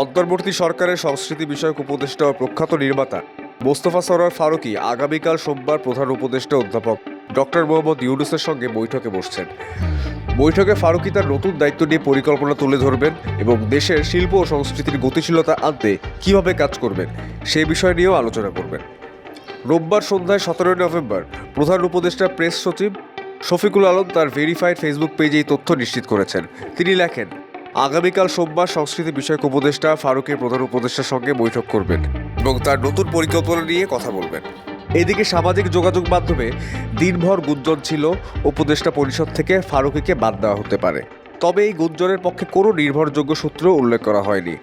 অন্তর্বর্তী সরকারের সংস্কৃতি বিষয়ক উপদেষ্টা ও প্রখ্যাত নির্মাতা মোস্তফা সরোয়ার ফারুকী আগামীকাল সোমবার প্রধান উপদেষ্টা অধ্যাপক ডক্টর মোহাম্মদ ইউনুসের সঙ্গে বৈঠকে বসছেন। বৈঠকে ফারুকী তার নতুন দায়িত্ব নিয়ে পরিকল্পনা তুলে ধরবেন এবং দেশের শিল্প ও সংস্কৃতির গতিশীলতা আনতে কীভাবে কাজ করবেন সে বিষয় নিয়েও আলোচনা করবেন। রোববার সন্ধ্যায় সতেরোই নভেম্বর প্রধান উপদেষ্টা প্রেস সচিব শফিকুল আলম তার ভেরিফাইড ফেসবুক পেজে এই তথ্য নিশ্চিত করেছেন। তিনি লেখেন আগামীকাল সোমবার সংস্কৃতি বিষয়ক উপদেষ্টা ফারুকের প্রধান উপদেষ্টার সঙ্গে বৈঠক করবেন এবং তার নতুন পরিকল্পনা নিয়ে কথা বলবেন। এদিকে সামাজিক যোগাযোগ মাধ্যমে দিনভর গুঞ্জন ছিল, উপদেষ্টা পরিষদ থেকে ফারুকিকে বাদ দেওয়া হতে পারে। তবে এই গুঞ্জনের পক্ষে কোনো নির্ভরযোগ্য সূত্র উল্লেখ করা হয়নি।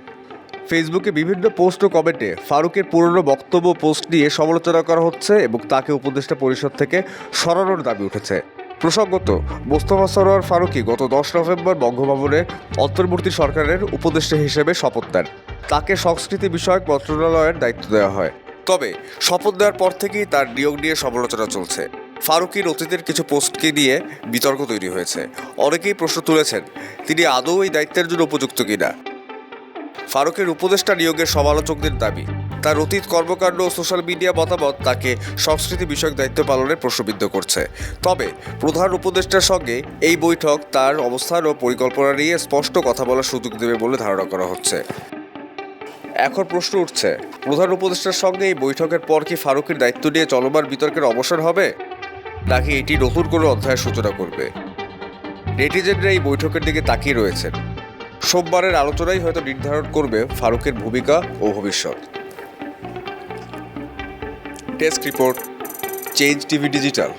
ফেসবুকে বিভিন্ন পোস্ট ও কমেন্টে ফারুকের পুরনো বক্তব্য পোস্ট নিয়ে সমালোচনা করা হচ্ছে এবং তাকে উপদেষ্টা পরিষদ থেকে সরানোর দাবি উঠেছে। প্রসঙ্গত, মোস্তফা সরোয়ার ফারুকি গত দশ নভেম্বর বঙ্গভবনে অন্তর্বর্তী সরকারের উপদেষ্টা হিসেবে শপথ নেন। তাকে সংস্কৃতি বিষয়ক মন্ত্রণালয়ের দায়িত্ব দেওয়া হয়। তবে শপথ দেওয়ার পর থেকেই তার নিয়োগ নিয়ে সমালোচনা চলছে। ফারুকির অতীতের কিছু পোস্টকে নিয়ে বিতর্ক তৈরি হয়েছে। অনেকেই প্রশ্ন তুলেছেন, তিনি আদৌ এই দায়িত্বের জন্য উপযুক্ত কিনা? ফারুকের উপদেষ্টা নিয়োগের সমালোচকদের দাবি তার অতীত কর্মকাণ্ড ও সোশ্যাল মিডিয়া মতামত তাকে সংস্কৃতি বিষয়ক দায়িত্ব পালনে প্রশ্নবিদ্ধ করছে। তবে প্রধান উপদেষ্টার সঙ্গে এই বৈঠক তার অবস্থান ও পরিকল্পনা নিয়ে স্পষ্ট কথা বলার সুযোগ দেবে বলে ধারণা করা হচ্ছে। এখন প্রশ্ন উঠছে, প্রধান উপদেষ্টার সঙ্গে এই বৈঠকের পর কি ফারুকের দায়িত্ব নিয়ে চলমান বিতর্কের অবসর হবে? নাকি এটি নতুন কোনো অধ্যায়ের সূচনা করবে? নেটিজেনরা এই বৈঠকের দিকে তাকিয়ে রয়েছেন। সোমবারের আলোচনাই হয়তো নির্ধারণ করবে ফারুকের ভূমিকা ও ভবিষ্যৎ। Desk report change TV digital